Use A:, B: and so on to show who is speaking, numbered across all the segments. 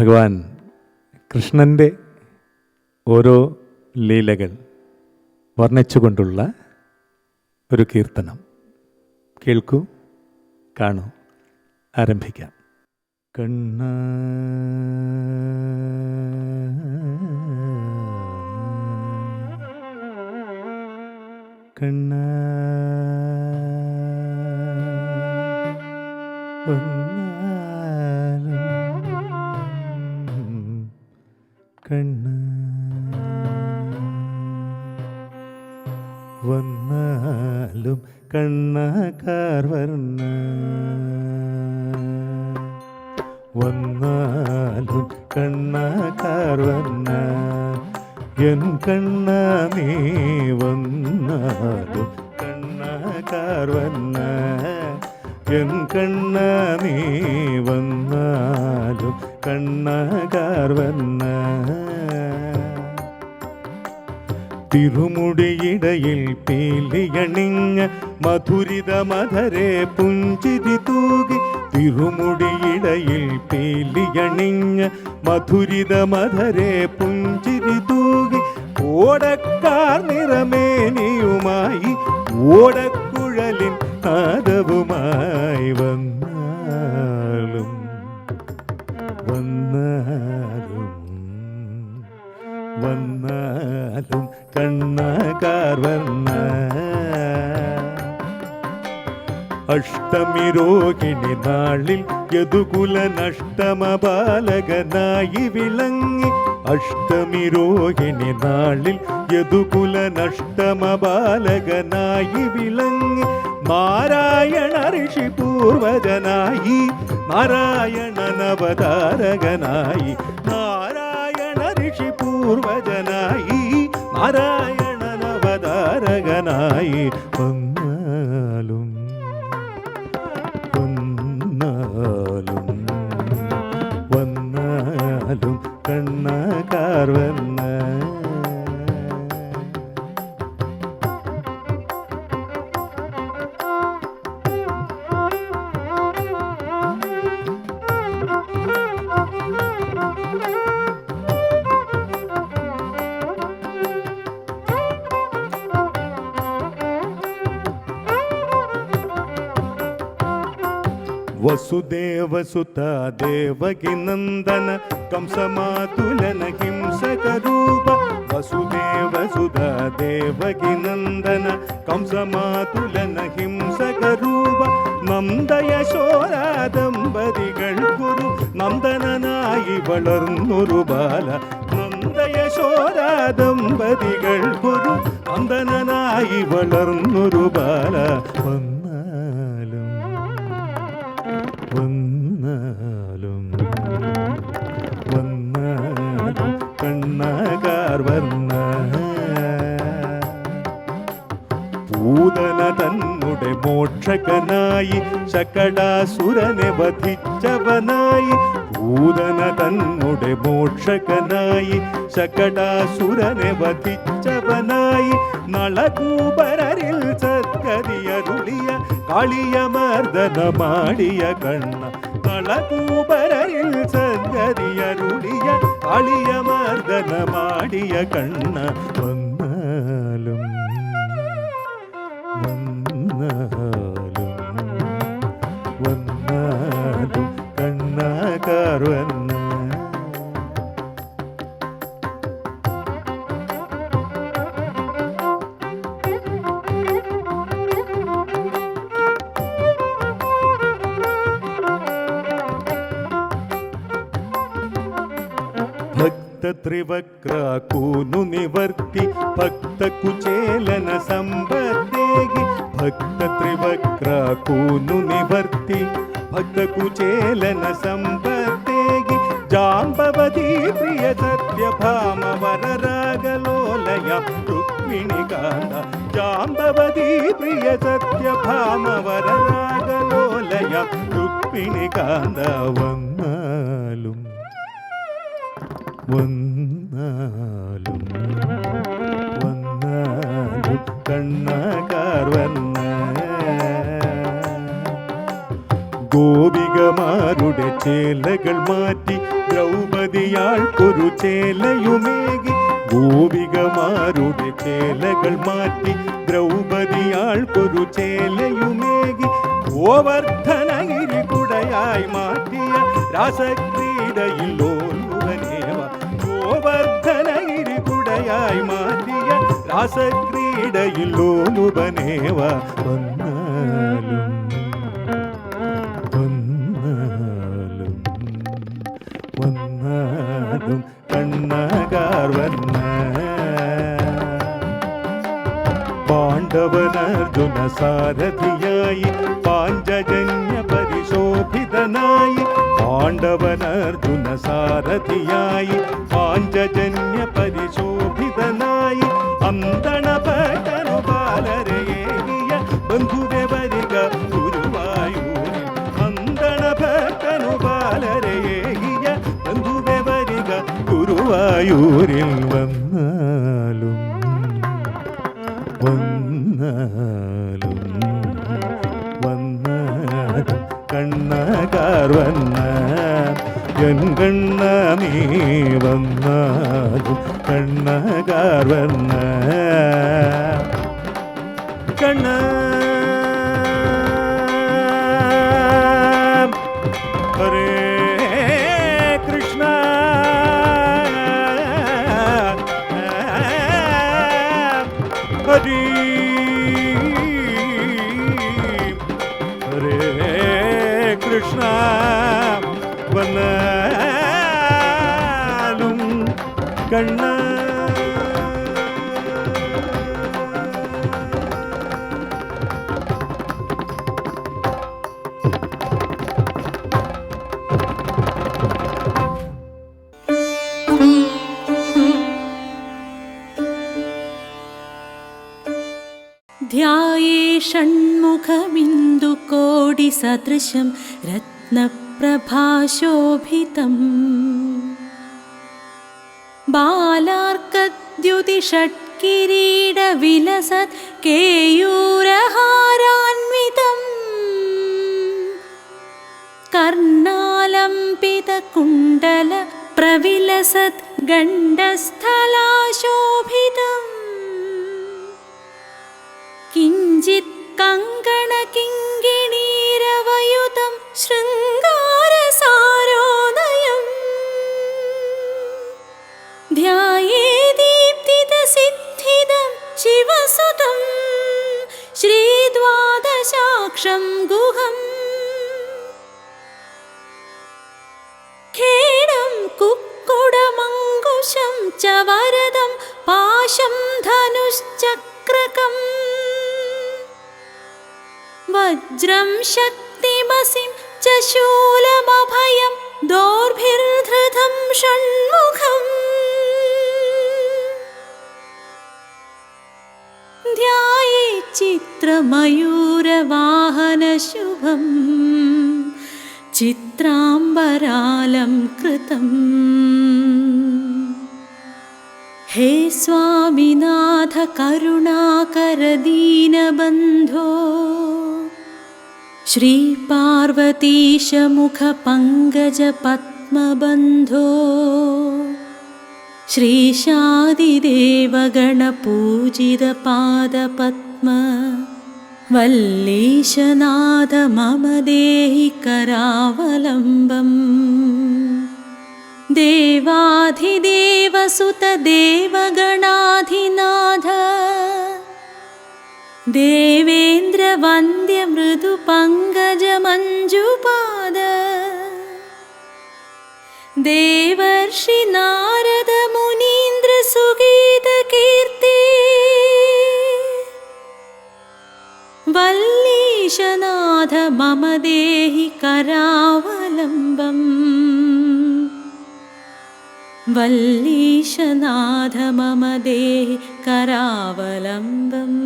A: ഭഗവാൻ കൃഷ്ണന്റെ ഓരോ ലീലകൾ വർണിച്ചുകൊണ്ടുള്ള ഒരു കീർത്തനം. കേൾക്കൂ കാണൂ ആരംഭിക്കാം. കണ്ണ കണ്ണ വന്നാലും കണ്ണാക്കാർ വർണ വന്നാലും കണ്ണാക്കാർ വർണ എൻ കണ്ണ നീ വന്നാലും കണ്ണാക്കാർ വർണ എൻ കണ്ണ നീ വന്നാലും കണ്ണാകാർ വർണ തിരുമുടിയിടയിൽ പീലിയണിഞ്ഞ മധുരിത മധരെ പുഞ്ചിരി തൂകി തിരുമുടിയിടയിൽ പീലിയണിഞ്ഞ മധുരിത മധരെ പുഞ്ചിരി തൂകി ഓടക്കാർ നിറമേനിയുമായി ഓടക്കുഴലിൻ വന്നാലും വന്നാലും അഷ്ടമി രോഹിണി നാളിൽ യദുകുല നഷ്ടമ ബാലകനായി വിളങ്ങി. അഷ്ടമി രോഹിണി നാളിൽ യദുകുല നഷ്ടമ ബാലകനായി വിളങ്ങി. നാരായണ ഋഷി പൂർവജനായി നാരായണനവതാരകനായി നാരായണ ഋഷി പൂർവജനായി നാരായണനവതാരകനായി വന്നാലും thank you వసుదేవ సుత దేవకి నందన కంసమాతులన హింసక రూప వసుదేవ సుత దేవకి నందన కంసమాతులన హింసక రూప നന്ദയ ശോരാദമ്പതികൾ ഗുരു നന്ദനായി വളർന്നൊരു ബാല നന്ദയ ശോരാദമ്പതികൾ ഗുരു നന്ദനായി വളർന്നൊരു ബാല മോക്ഷകനായി ശകടാസുരനെ വധിച്ചവനായി പൂതന തന്നുടെ മോക്ഷകനായി ശകടാസുരനെ വധിച്ചവനായി നളകൂപരരിൽ സദ്ഗതിയരുളിയ കാളിയമർദ്ദന മാടിയ കണ്ണ നളകൂപരരിൽ സദ്ഗതിയരുളിയ കാളിയമർദ്ദന മാടിയ കണ്ണ ಿ ಭಕ್ತ ಕುಚೇಲನ ಸಂಪತ್ತೇಗಿ ಭಕ್ತ ತ್ರಿವಕ್ರ ಕೂನು ನಿವರ್ತಿ ಭಕ್ತ ಕುಚೇಲನ ಸಂಪತ್ತೇಗಿ ಜಾಂಬವತಿ ಪ್ರಿಯ ಸತ್ಯ ಭಾಮವರ ರಾಗಲೋಲಯ ರುಕ್ಮಿಣಿ ಗಾಂಧ ಜಾಂಬವತಿ ಪ್ರಿಯ ಸತ್ಯ ಭಾಮವರ ರಾಗಲೋಲಯ ರುಕ್ಮಿಣಿ ಗಾಂಧ ವಂದಾಲು ವಂದ ചേലകൾ മാറ്റി ദ്രൗപതിയാൾക്കൊരു ചേലയുമേകി. ഗോപികമാരുടെ ചേലകൾ മാറ്റി ദ്രൗപതിയാൾക്കൊരു ചേലയുമേകി. ഗോവർദ്ധനഗിരികുടയായി മാറ്റിയ രാസക്രീഡയിൽ ലോലുവനേവ ഗോവർദ്ധനഗിരികുടയായി മാറ്റിയ രാസക്രീഡയിൽ ലോലുപനേവ സാരഥിയായി പാഞ്ചജന്യ പരിശോഭിതനായി പാണ്ഡവനർജുന സാരഥിയായി പാഞ്ചജന്യ പരിശോഭിതനായി അന്തണപട്ടനു ബാലരേകിയ ബന്ധുവെ വരിക ഗുരുവായൂരിൽ അന്തണപട്ടനു ബാലരേകിയ ബന്ധുവെ വരിക கண்ண கார்வண்ண என் கண்ண நீ வந்தாலும் கண்ண கார்வண்ண
B: கண்ண षण्मुखबिन्दुकोटिसदृशं रत्नप्रभाशोभितम् बालार्कद्युतिषट्किरीडविलसत् केयूरहारान्वितम् कर्णालम्बितकुण्डल प्रविलसत् गण्डस्थलाशोभितम् किञ्चित् कङ्कणकिङ्गिणीरवयुतं वरदं पाशं धनुश्चक्रकम् वज्रं शक्तिमसिं च शूलमभयं दोर्भिर्धृतं षण्मुखम् ध्याये चित्रमयूरवाहनशुभम् चित्राम्बरालं कृतम् हे स्वामिनाथ करुणाकर दीनबन्धो श्रीपार्वतीशमुखपङ्कजपद्मबन्धो श्रीशादिदेवगणपूजितपादपद्म वल्लीशनाथ मम देहि करावलम्बम् देवाधिदेवसुतदेवगणाधिनाथ। देवेन्द्रवन्द्यमृदुपङ्कजमञ्जुपाद। देवर्षि नारद मुनीन्द्रसुगीतकीर्ति वल्लीशनाथ मम देहि करावलम्बम् वल्लीशनाथ मम देहि करावलम्बम्।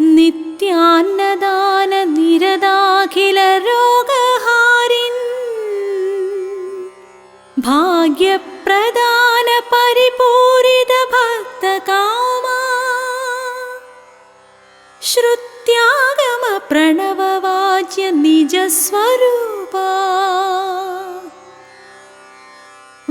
B: नित्यान्नदाननिरदाखिलरोगहारिन्। भाग्यप्रदानपरिपूरितभक्तकामा। श्रुत्यागमप्रणववाच्य निजस्वरूपा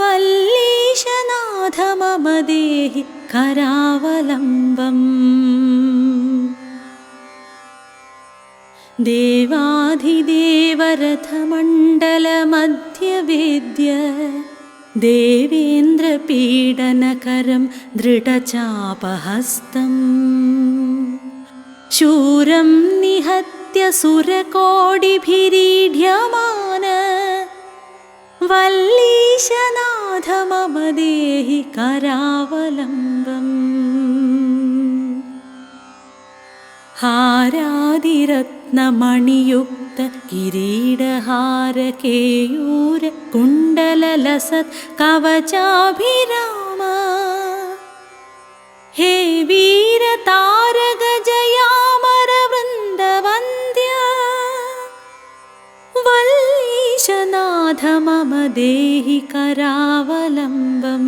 B: वल्लीशनाथ मम देहि करावलम्बम्। देवाधिदेवरथमण्डलमध्यवेद्य देवेन्द्रपीडनकरं दृढचापहस्तम्। शूरं निहत्य सुरकोटिभिरीढ्यमान वल्लीशनाथ मम देहि करावलम्बम् हारादिरत्नमणियुक्त किरीडहारकेयूर कुण्डललसत् कवचाभिराम देहि करावलम्बम्